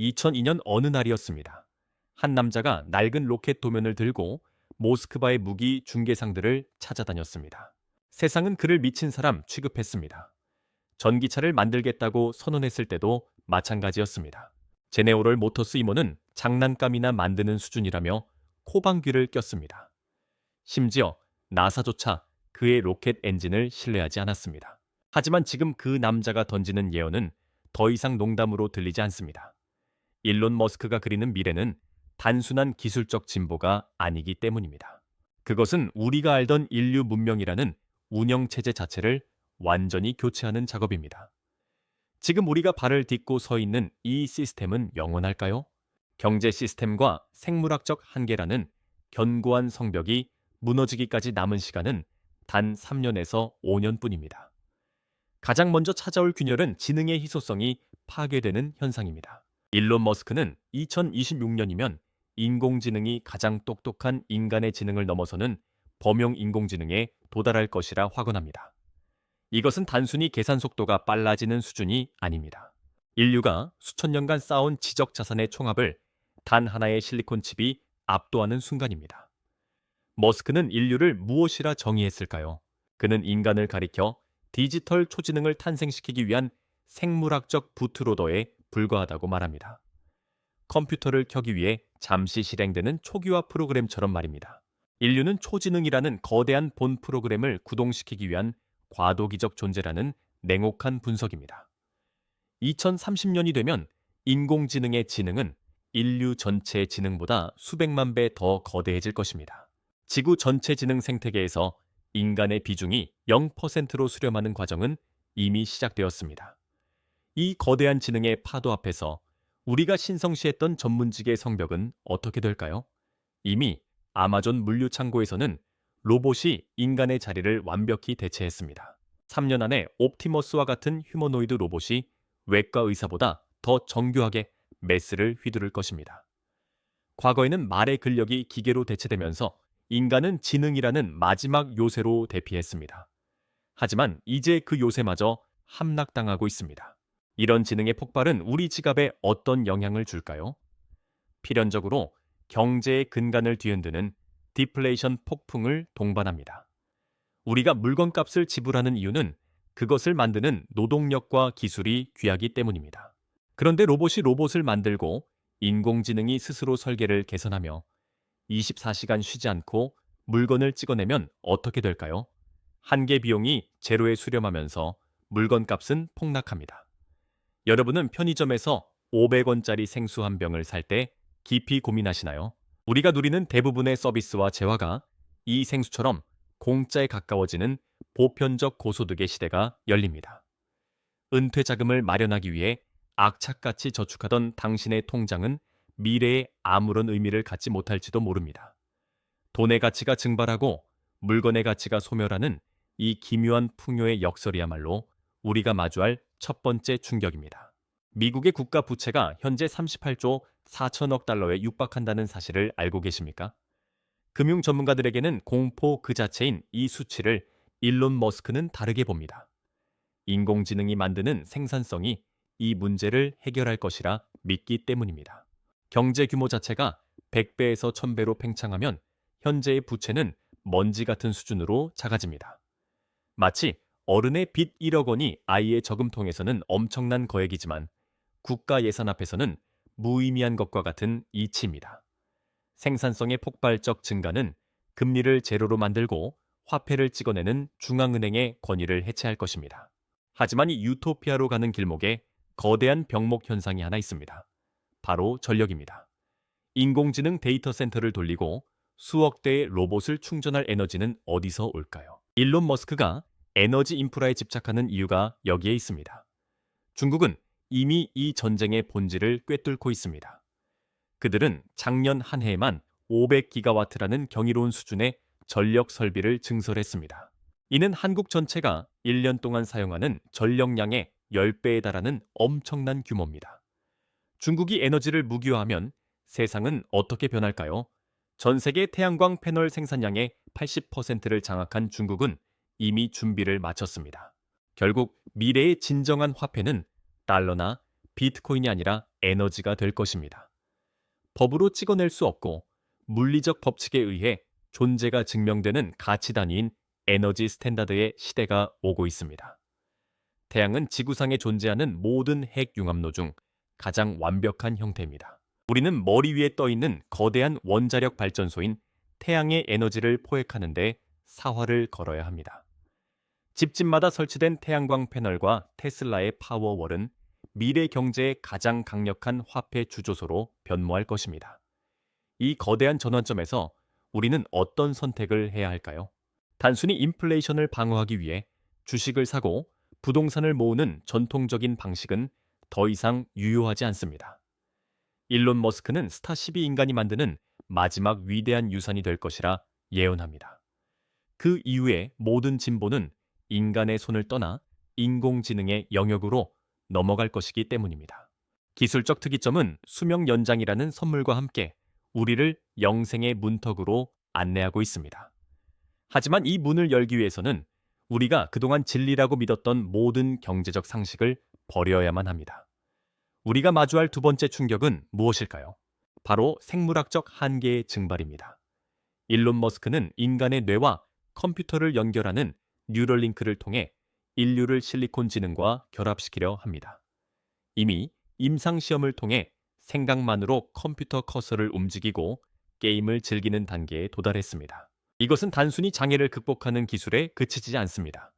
2002년 어느 날이었습니다. 한 남자가 낡은 로켓 도면을 들고 모스크바의 무기 중개상들을 찾아다녔습니다. 세상은 그를 미친 사람 취급했습니다. 전기차를 만들겠다고 선언했을 때도 마찬가지였습니다. 제네오럴 모터스 임원은 장난감이나 만드는 수준이라며 코방귀를 꼈습니다. 심지어 나사조차 그의 로켓 엔진을 신뢰하지 않았습니다. 하지만 지금 그 남자가 던지는 예언은 더 이상 농담으로 들리지 않습니다. 일론 머스크가 그리는 미래는 단순한 기술적 진보가 아니기 때문입니다. 그것은 우리가 알던 인류 문명이라는 운영 체제 자체를 완전히 교체하는 작업입니다. 지금 우리가 발을 딛고 서 있는 이 시스템은 영원할까요? 경제 시스템과 생물학적 한계라는 견고한 성벽이 무너지기까지 남은 시간은 단 3년에서 5년뿐입니다. 가장 먼저 찾아올 균열은 지능의 희소성이 파괴되는 현상입니다. 일론 머스크는 2026년이면 인공지능이 가장 똑똑한 인간의 지능을 넘어서는 범용 인공지능에 도달할 것이라 확언합니다. 이것은 단순히 계산 속도가 빨라지는 수준이 아닙니다. 인류가 수천 년간 쌓아온 지적 자산의 총합을 단 하나의 실리콘 칩이 압도하는 순간입니다. 머스크는 인류를 무엇이라 정의했을까요? 그는 인간을 가리켜 디지털 초지능을 탄생시키기 위한 생물학적 부트로더에 불과하다고 말합니다. 컴퓨터를 켜기 위해 잠시 실행되는 초기화 프로그램처럼 말입니다. 인류는 초지능이라는 거대한 본 프로그램을 구동시키기 위한 과도기적 존재라는 냉혹한 분석입니다. 2030년이 되면 인공지능의 지능은 인류 전체의 지능보다 수백만 배 더 거대해질 것입니다. 지구 전체 지능 생태계에서 인간의 비중이 0%로 수렴하는 과정은 이미 시작되었습니다. 이 거대한 지능의 파도 앞에서 우리가 신성시했던 전문직의 성벽은 어떻게 될까요? 이미 아마존 물류 창고에서는 로봇이 인간의 자리를 완벽히 대체했습니다. 3년 안에 옵티머스와 같은 휴머노이드 로봇이 외과 의사보다 더 정교하게 메스를 휘두를 것입니다. 과거에는 말의 근력이 기계로 대체되면서 인간은 지능이라는 마지막 요새로 대피했습니다. 하지만 이제 그 요새마저 함락당하고 있습니다. 이런 지능의 폭발은 우리 지갑에 어떤 영향을 줄까요? 필연적으로 경제의 근간을 뒤흔드는 디플레이션 폭풍을 동반합니다. 우리가 물건값을 지불하는 이유는 그것을 만드는 노동력과 기술이 귀하기 때문입니다. 그런데 로봇이 로봇을 만들고 인공지능이 스스로 설계를 개선하며 24시간 쉬지 않고 물건을 찍어내면 어떻게 될까요? 한계 비용이 제로에 수렴하면서 물건 값은 폭락합니다. 여러분은 편의점에서 500원짜리 생수 한 병을 살 때 깊이 고민하시나요? 우리가 누리는 대부분의 서비스와 재화가 이 생수처럼 공짜에 가까워지는 보편적 고소득의 시대가 열립니다. 은퇴 자금을 마련하기 위해 악착같이 저축하던 당신의 통장은 미래에 아무런 의미를 갖지 못할지도 모릅니다. 돈의 가치가 증발하고 물건의 가치가 소멸하는 이 기묘한 풍요의 역설이야말로 우리가 마주할 첫 번째 충격입니다. 미국의 국가 부채가 현재 38조 4천억 달러에 육박한다는 사실을 알고 계십니까? 금융 전문가들에게는 공포 그 자체인 이 수치를 일론 머스크는 다르게 봅니다. 인공지능이 만드는 생산성이 이 문제를 해결할 것이라 믿기 때문입니다. 경제 규모 자체가 100배에서 1000배로 팽창하면 현재의 부채는 먼지 같은 수준으로 작아집니다. 마치 어른의 빚 1억 원이 아이의 저금통에서는 엄청난 거액이지만 국가 예산 앞에서는 무의미한 것과 같은 이치입니다. 생산성의 폭발적 증가는 금리를 제로로 만들고 화폐를 찍어내는 중앙은행의 권위를 해체할 것입니다. 하지만 이 유토피아로 가는 길목에 거대한 병목 현상이 하나 있습니다. 바로 전력입니다. 인공지능 데이터 센터를 돌리고 수억 대의 로봇을 충전할 에너지는 어디서 올까요? 일론 머스크가 에너지 인프라에 집착하는 이유가 여기에 있습니다. 중국은 이미 이 전쟁의 본질을 꿰뚫고 있습니다. 그들은 작년 한 해에만 500기가와트라는 경이로운 수준의 전력 설비를 증설했습니다. 이는 한국 전체가 1년 동안 사용하는 전력량의 10배에 달하는 엄청난 규모입니다. 중국이 에너지를 무기화하면 세상은 어떻게 변할까요? 전 세계 태양광 패널 생산량의 80%를 장악한 중국은 이미 준비를 마쳤습니다. 결국 미래의 진정한 화폐는 달러나 비트코인이 아니라 에너지가 될 것입니다. 법으로 찍어낼 수 없고 물리적 법칙에 의해 존재가 증명되는 가치 단위인 에너지 스탠다드의 시대가 오고 있습니다. 태양은 지구상에 존재하는 모든 핵 융합로 중 가장 완벽한 형태입니다. 우리는 머리 위에 떠 있는 거대한 원자력 발전소인 태양의 에너지를 포획하는데 사활을 걸어야 합니다. 집집마다 설치된 태양광 패널과 테슬라의 파워월은 미래 경제의 가장 강력한 화폐 주조소로 변모할 것입니다. 이 거대한 전환점에서 우리는 어떤 선택을 해야 할까요? 단순히 인플레이션을 방어하기 위해 주식을 사고 부동산을 모으는 전통적인 방식은 더 이상 유효하지 않습니다. 일론 머스크는 스타12 인간이 만드는 마지막 위대한 유산이 될 것이라 예언합니다. 그 이후에 모든 진보는 인간의 손을 떠나 인공지능의 영역으로 넘어갈 것이기 때문입니다. 기술적 특이점은 수명 연장이라는 선물과 함께 우리를 영생의 문턱으로 안내하고 있습니다. 하지만 이 문을 열기 위해서는 우리가 그동안 진리라고 믿었던 모든 경제적 상식을 버려야만 합니다. 우리가 마주할 두 번째 충격은 무엇일까요? 바로 생물학적 한계의 증발입니다. 일론 머스크는 인간의 뇌와 컴퓨터를 연결하는 뉴럴링크를 통해 인류를 실리콘 지능과 결합시키려 합니다. 이미 임상시험을 통해 생각만으로 컴퓨터 커서를 움직이고 게임을 즐기는 단계에 도달했습니다. 이것은 단순히 장애를 극복하는 기술에 그치지 않습니다.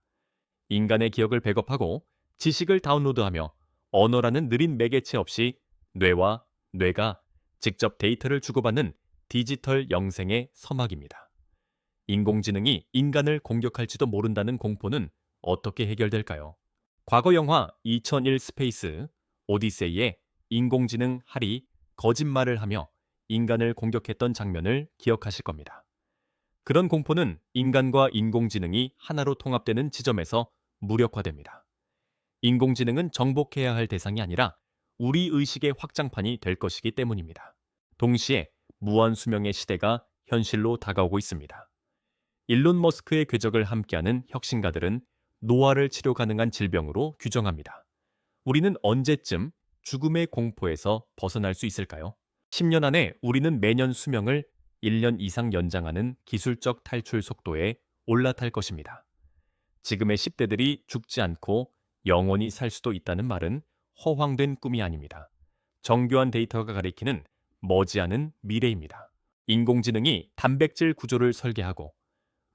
인간의 기억을 백업하고 지식을 다운로드하며 언어라는 느린 매개체 없이 뇌와 뇌가 직접 데이터를 주고받는 디지털 영생의 서막입니다. 인공지능이 인간을 공격할지도 모른다는 공포는 어떻게 해결될까요? 과거 영화 2001 스페이스 오디세이의 인공지능 할이 거짓말을 하며 인간을 공격했던 장면을 기억하실 겁니다. 그런 공포는 인간과 인공지능이 하나로 통합되는 지점에서 무력화됩니다. 인공지능은 정복해야 할 대상이 아니라 우리 의식의 확장판이 될 것이기 때문입니다. 동시에 무한 수명의 시대가 현실로 다가오고 있습니다. 일론 머스크의 궤적을 함께하는 혁신가들은 노화를 치료 가능한 질병으로 규정합니다. 우리는 언제쯤 죽음의 공포에서 벗어날 수 있을까요? 10년 안에 우리는 매년 수명을 1년 이상 연장하는 기술적 탈출 속도에 올라탈 것입니다. 지금의 10대들이 죽지 않고 영원히 살 수도 있다는 말은 허황된 꿈이 아닙니다. 정교한 데이터가 가리키는 머지않은 미래입니다. 인공지능이 단백질 구조를 설계하고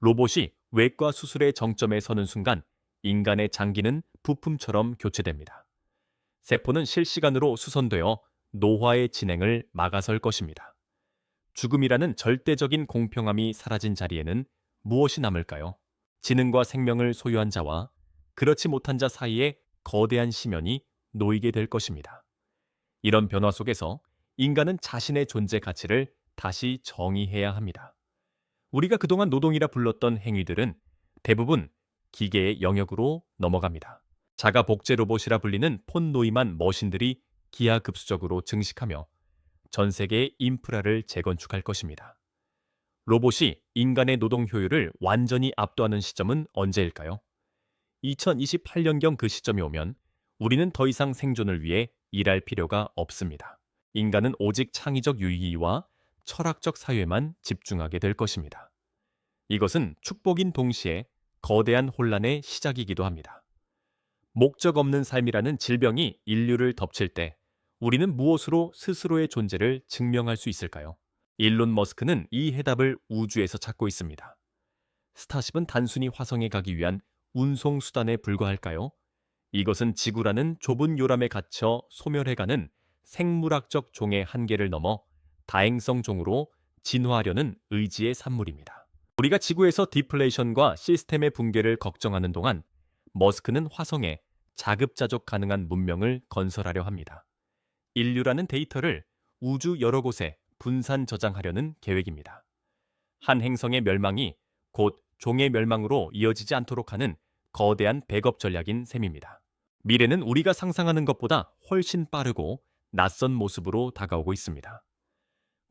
로봇이 외과 수술의 정점에 서는 순간 인간의 장기는 부품처럼 교체됩니다. 세포는 실시간으로 수선되어 노화의 진행을 막아설 것입니다. 죽음이라는 절대적인 공평함이 사라진 자리에는 무엇이 남을까요? 지능과 생명을 소유한 자와 그렇지 못한 자 사이에 거대한 심연이 놓이게 될 것입니다. 이런 변화 속에서 인간은 자신의 존재 가치를 다시 정의해야 합니다. 우리가 그동안 노동이라 불렀던 행위들은 대부분 기계의 영역으로 넘어갑니다. 자가 복제 로봇이라 불리는 폰 노임한 머신들이 기하급수적으로 증식하며 전 세계의 인프라를 재건축할 것입니다. 로봇이 인간의 노동 효율을 완전히 압도하는 시점은 언제일까요? 2028년경 그 시점이 오면 우리는 더 이상 생존을 위해 일할 필요가 없습니다. 인간은 오직 창의적 유의와 철학적 사유에만 집중하게 될 것입니다. 이것은 축복인 동시에 거대한 혼란의 시작이기도 합니다. 목적 없는 삶이라는 질병이 인류를 덮칠 때 우리는 무엇으로 스스로의 존재를 증명할 수 있을까요? 일론 머스크는 이 해답을 우주에서 찾고 있습니다. 스타쉽은 단순히 화성에 가기 위한 운송 수단에 불과할까요? 이것은 지구라는 좁은 요람에 갇혀 소멸해가는 생물학적 종의 한계를 넘어 다행성 종으로 진화하려는 의지의 산물입니다. 우리가 지구에서 디플레이션과 시스템의 붕괴를 걱정하는 동안 머스크는 화성에 자급자족 가능한 문명을 건설하려 합니다. 인류라는 데이터를 우주 여러 곳에 분산 저장하려는 계획입니다. 한 행성의 멸망이 곧 종의 멸망으로 이어지지 않도록 하는 거대한 백업 전략인 셈입니다. 미래는 우리가 상상하는 것보다 훨씬 빠르고 낯선 모습으로 다가오고 있습니다.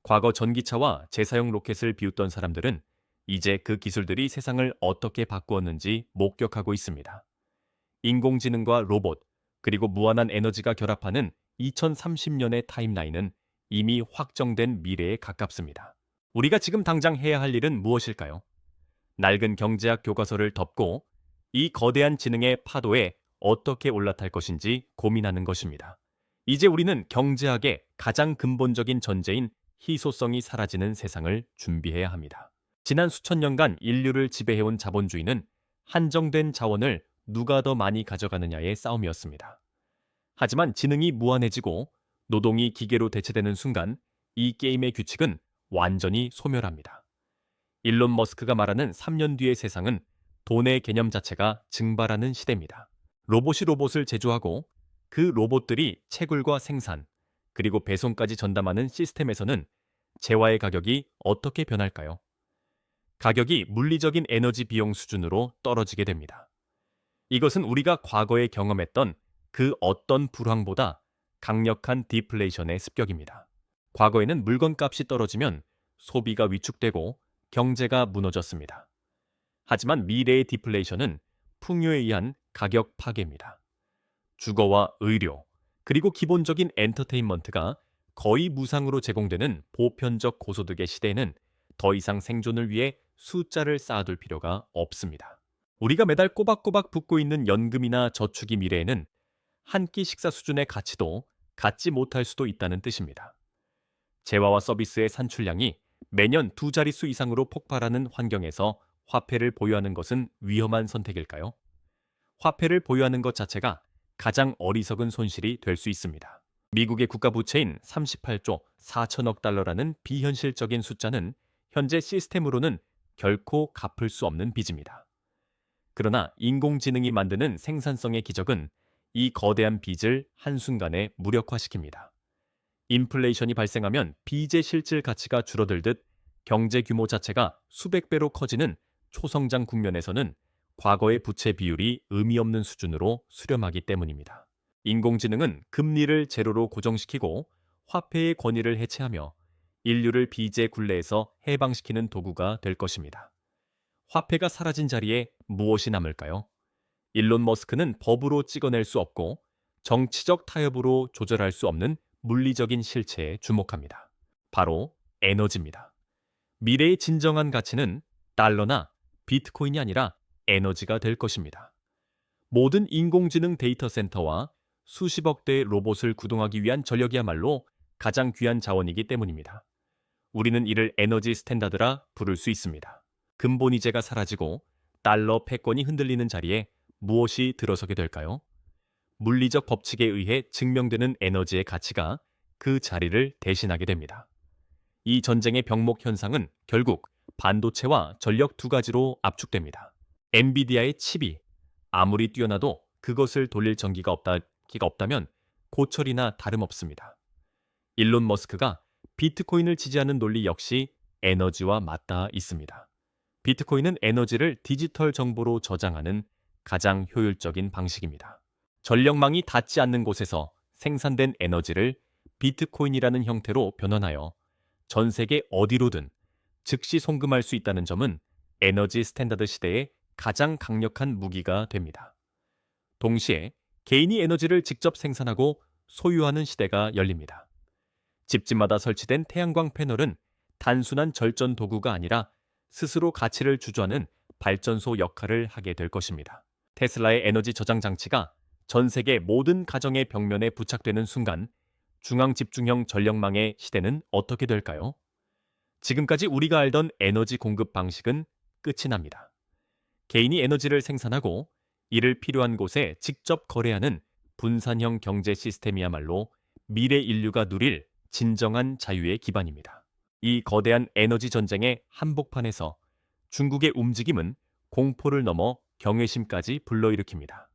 과거 전기차와 재사용 로켓을 비웃던 사람들은 이제 그 기술들이 세상을 어떻게 바꾸었는지 목격하고 있습니다. 인공지능과 로봇, 그리고 무한한 에너지가 결합하는 2030년의 타임라인은 이미 확정된 미래에 가깝습니다. 우리가 지금 당장 해야 할 일은 무엇일까요? 낡은 경제학 교과서를 덮고 이 거대한 지능의 파도에 어떻게 올라탈 것인지 고민하는 것입니다. 이제 우리는 경제학의 가장 근본적인 전제인 희소성이 사라지는 세상을 준비해야 합니다. 지난 수천 년간 인류를 지배해온 자본주의는 한정된 자원을 누가 더 많이 가져가느냐의 싸움이었습니다. 하지만 지능이 무한해지고 노동이 기계로 대체되는 순간 이 게임의 규칙은 완전히 소멸합니다. 일론 머스크가 말하는 3년 뒤의 세상은 돈의 개념 자체가 증발하는 시대입니다. 로봇이 로봇을 제조하고 그 로봇들이 채굴과 생산, 그리고 배송까지 전담하는 시스템에서는 재화의 가격이 어떻게 변할까요? 가격이 물리적인 에너지 비용 수준으로 떨어지게 됩니다. 이것은 우리가 과거에 경험했던 그 어떤 불황보다 강력한 디플레이션의 습격입니다. 과거에는 물건값이 떨어지면 소비가 위축되고 경제가 무너졌습니다. 하지만 미래의 디플레이션은 풍요에 의한 가격 파괴입니다. 주거와 의료, 그리고 기본적인 엔터테인먼트가 거의 무상으로 제공되는 보편적 고소득의 시대에는 더 이상 생존을 위해 숫자를 쌓아둘 필요가 없습니다. 우리가 매달 꼬박꼬박 붓고 있는 연금이나 저축이 미래에는 한 끼 식사 수준의 가치도 갖지 못할 수도 있다는 뜻입니다. 재화와 서비스의 산출량이 매년 두 자릿수 이상으로 폭발하는 환경에서 화폐를 보유하는 것은 위험한 선택일까요? 화폐를 보유하는 것 자체가 가장 어리석은 손실이 될 수 있습니다. 미국의 국가 부채인 38조 4천억 달러라는 비현실적인 숫자는 현재 시스템으로는 결코 갚을 수 없는 빚입니다. 그러나 인공지능이 만드는 생산성의 기적은 이 거대한 빚을 한순간에 무력화시킵니다. 인플레이션이 발생하면 빚의 실질 가치가 줄어들듯 경제 규모 자체가 수백 배로 커지는 초성장 국면에서는 과거의 부채 비율이 의미 없는 수준으로 수렴하기 때문입니다. 인공지능은 금리를 제로로 고정시키고 화폐의 권위를 해체하며 인류를 빚의 굴레에서 해방시키는 도구가 될 것입니다. 화폐가 사라진 자리에 무엇이 남을까요? 일론 머스크는 법으로 찍어낼 수 없고 정치적 타협으로 조절할 수 없는 물리적인 실체에 주목합니다. 바로 에너지입니다. 미래의 진정한 가치는 달러나 비트코인이 아니라 에너지가 될 것입니다. 모든 인공지능 데이터 센터와 수십억 대의 로봇을 구동하기 위한 전력이야말로 가장 귀한 자원이기 때문입니다. 우리는 이를 에너지 스탠다드라 부를 수 있습니다. 근본 이제가 사라지고 달러 패권이 흔들리는 자리에 무엇이 들어서게 될까요? 물리적 법칙에 의해 증명되는 에너지의 가치가 그 자리를 대신하게 됩니다. 이 전쟁의 병목 현상은 결국 반도체와 전력 두 가지로 압축됩니다. 엔비디아의 칩이 아무리 뛰어나도 그것을 돌릴 전기가 없다, 기가 없다면 고철이나 다름없습니다. 일론 머스크가 비트코인을 지지하는 논리 역시 에너지와 맞닿아 있습니다. 비트코인은 에너지를 디지털 정보로 저장하는 가장 효율적인 방식입니다. 전력망이 닿지 않는 곳에서 생산된 에너지를 비트코인이라는 형태로 변환하여 전 세계 어디로든 즉시 송금할 수 있다는 점은 에너지 스탠다드 시대의 가장 강력한 무기가 됩니다. 동시에 개인이 에너지를 직접 생산하고 소유하는 시대가 열립니다. 집집마다 설치된 태양광 패널은 단순한 절전 도구가 아니라 스스로 가치를 주저하는 발전소 역할을 하게 될 것입니다. 테슬라의 에너지 저장 장치가 전 세계 모든 가정의 벽면에 부착되는 순간 중앙 집중형 전력망의 시대는 어떻게 될까요? 지금까지 우리가 알던 에너지 공급 방식은 끝이 납니다. 개인이 에너지를 생산하고 이를 필요한 곳에 직접 거래하는 분산형 경제 시스템이야말로 미래 인류가 누릴 진정한 자유의 기반입니다. 이 거대한 에너지 전쟁의 한복판에서 중국의 움직임은 공포를 넘어 경외심까지 불러일으킵니다.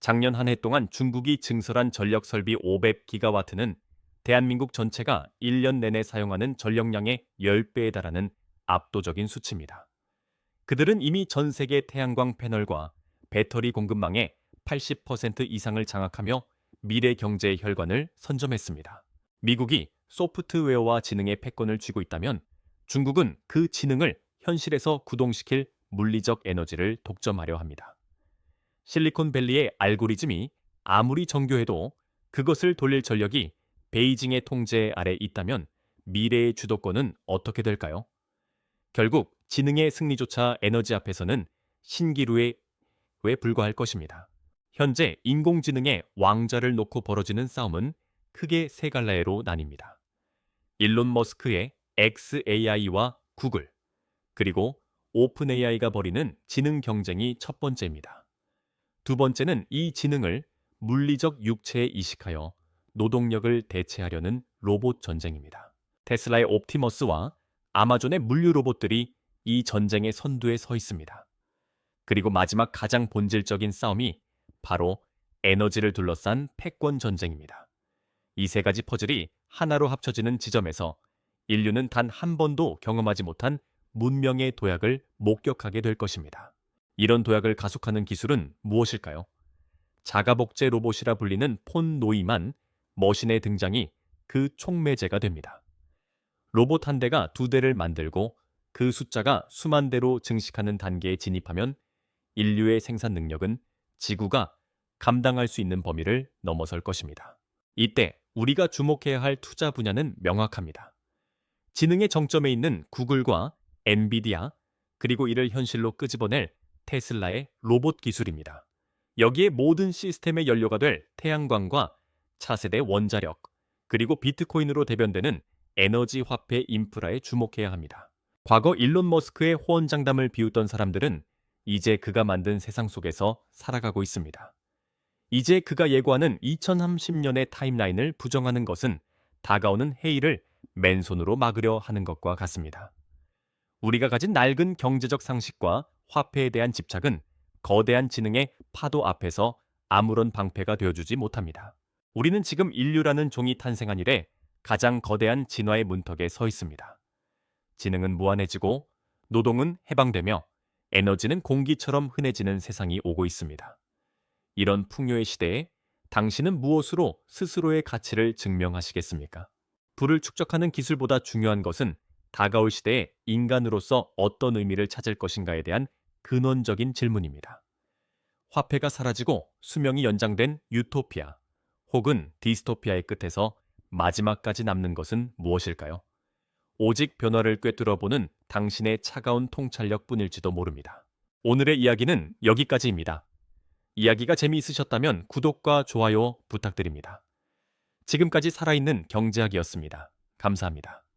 작년 한 해 동안 중국이 증설한 전력 설비 500기가와트는 대한민국 전체가 1년 내내 사용하는 전력량의 10배에 달하는 압도적인 수치입니다. 그들은 이미 전 세계 태양광 패널과 배터리 공급망의 80% 이상을 장악하며 미래 경제의 혈관을 선점했습니다. 미국이 소프트웨어와 지능의 패권을 쥐고 있다면 중국은 그 지능을 현실에서 구동시킬 물리적 에너지를 독점하려 합니다. 실리콘밸리의 알고리즘이 아무리 정교해도 그것을 돌릴 전력이 베이징의 통제 아래 있다면 미래의 주도권은 어떻게 될까요? 결국 지능의 승리조차 에너지 앞에서는 신기루에 왜 불과할 것입니다. 현재 인공지능의 왕좌를 놓고 벌어지는 싸움은 크게 세 갈래로 나뉩니다. 일론 머스크의 XAI와 구글, 그리고 오픈 AI가 벌이는 지능 경쟁이 첫 번째입니다. 두 번째는 이 지능을 물리적 육체에 이식하여 노동력을 대체하려는 로봇 전쟁입니다. 테슬라의 옵티머스와 아마존의 물류 로봇들이 이 전쟁의 선두에 서 있습니다. 그리고 마지막 가장 본질적인 싸움이 바로 에너지를 둘러싼 패권 전쟁입니다. 이 세 가지 퍼즐이 하나로 합쳐지는 지점에서 인류는 단 한 번도 경험하지 못한 문명의 도약을 목격하게 될 것입니다. 이런 도약을 가속하는 기술은 무엇일까요? 자가복제 로봇이라 불리는 폰 노이만 머신의 등장이 그 촉매제가 됩니다. 로봇 한 대가 두 대를 만들고 그 숫자가 수만 대로 증식하는 단계에 진입하면 인류의 생산 능력은 지구가 감당할 수 있는 범위를 넘어설 것입니다. 이때 우리가 주목해야 할 투자 분야는 명확합니다. 지능의 정점에 있는 구글과 엔비디아, 그리고 이를 현실로 끄집어낼 테슬라의 로봇 기술입니다. 여기에 모든 시스템의 연료가 될 태양광과 차세대 원자력, 그리고 비트코인으로 대변되는 에너지 화폐 인프라에 주목해야 합니다. 과거 일론 머스크의 호언장담을 비웃던 사람들은 이제 그가 만든 세상 속에서 살아가고 있습니다. 이제 그가 예고하는 2030년의 타임라인을 부정하는 것은 다가오는 해일을 맨손으로 막으려 하는 것과 같습니다. 우리가 가진 낡은 경제적 상식과 화폐에 대한 집착은 거대한 지능의 파도 앞에서 아무런 방패가 되어주지 못합니다. 우리는 지금 인류라는 종이 탄생한 이래 가장 거대한 진화의 문턱에 서 있습니다. 지능은 무한해지고 노동은 해방되며 에너지는 공기처럼 흔해지는 세상이 오고 있습니다. 이런 풍요의 시대에 당신은 무엇으로 스스로의 가치를 증명하시겠습니까? 부를 축적하는 기술보다 중요한 것은 다가올 시대에 인간으로서 어떤 의미를 찾을 것인가에 대한 근원적인 질문입니다. 화폐가 사라지고 수명이 연장된 유토피아 혹은 디스토피아의 끝에서 마지막까지 남는 것은 무엇일까요? 오직 변화를 꿰뚫어보는 당신의 차가운 통찰력 뿐일지도 모릅니다. 오늘의 이야기는 여기까지입니다. 이야기가 재미있으셨다면 구독과 좋아요 부탁드립니다. 지금까지 살아있는 경제학이었습니다. 감사합니다.